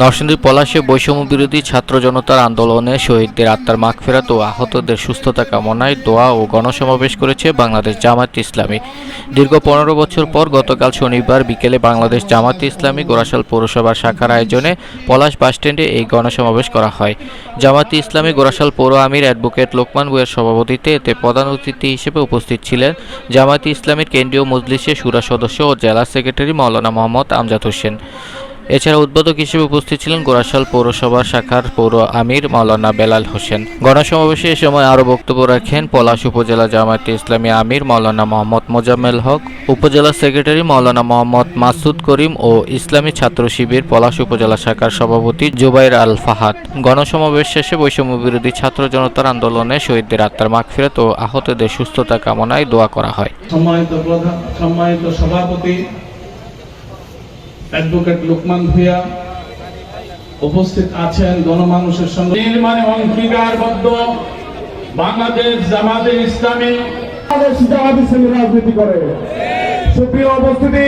নরসিংদীর পলাশে বৈষম্য বিরোধী ছাত্র জনতার আন্দোলনে শহীদদের আত্মার মাগফেরাত ও আহতদের সুস্থতা কামনায় দোয়া ও গণসমাবেশ করেছে বাংলাদেশ জামায়াত ইসলামী। দীর্ঘ পনেরো বছর পর গতকাল শনিবার বিকেলে বাংলাদেশ জামায়াত ইসলামী গোরাশাল পৌরসভার শাখার আয়োজনে পলাশ বাসস্ট্যান্ডে এই গণসমাবেশ করা হয়। জামায়াত ইসলামী গোরাশাল পৌর আমির অ্যাডভোকেট লোকমান বইয়ের সভাপতিত্বে এতে প্রধান অতিথি হিসেবে উপস্থিত ছিলেন জামায়াত ইসলামীর কেন্দ্রীয় মজলিসের সুরা সদস্য ও জেলা সেক্রেটারি মাওলানা মোহাম্মদ আমজাদ হোসেন। এছাড়া উদ্বোধক হিসেবে উপস্থিত ছিলেন গোরাশাল পৌরসভা শাখার পৌর আমির মাওলানা বেলাল হোসেন। গণসমাবেশে এ সময় আরও বক্তব্য রাখেন পলাশ উপজেলা জামায়াতে ইসলামী আমির মাওলানা মোহাম্মদ মোজাম্মেল হক, উপজেলা সেক্রেটারি মাওলানা মোহাম্মদ মাসুদ করিম ও ইসলামী ছাত্র শিবির পলাশ উপজেলা শাখার সভাপতি জুবাইর আল ফাহাদ। গণসমাবেশ শেষে বৈষম্য বিরোধী ছাত্র জনতার আন্দোলনে শহীদদের আত্মার মাগফিরাত ও আহতদের সুস্থতা কামনায় দোয়া করা হয়। সম্মানিত প্রধান, সম্মানিত সভাপতি অ্যাডভোকেট লোকমান ভূয়া উপস্থিত আছেন গণমানুষের সঙ্গে। নির্মাণে অঙ্গীকারবদ্ধ বাংলাদেশ জামাতে ইসলামী। বাংলাদেশ জামাত ইসলামী রাজনীতি করে। সুপ্রিয় উপস্থিতি।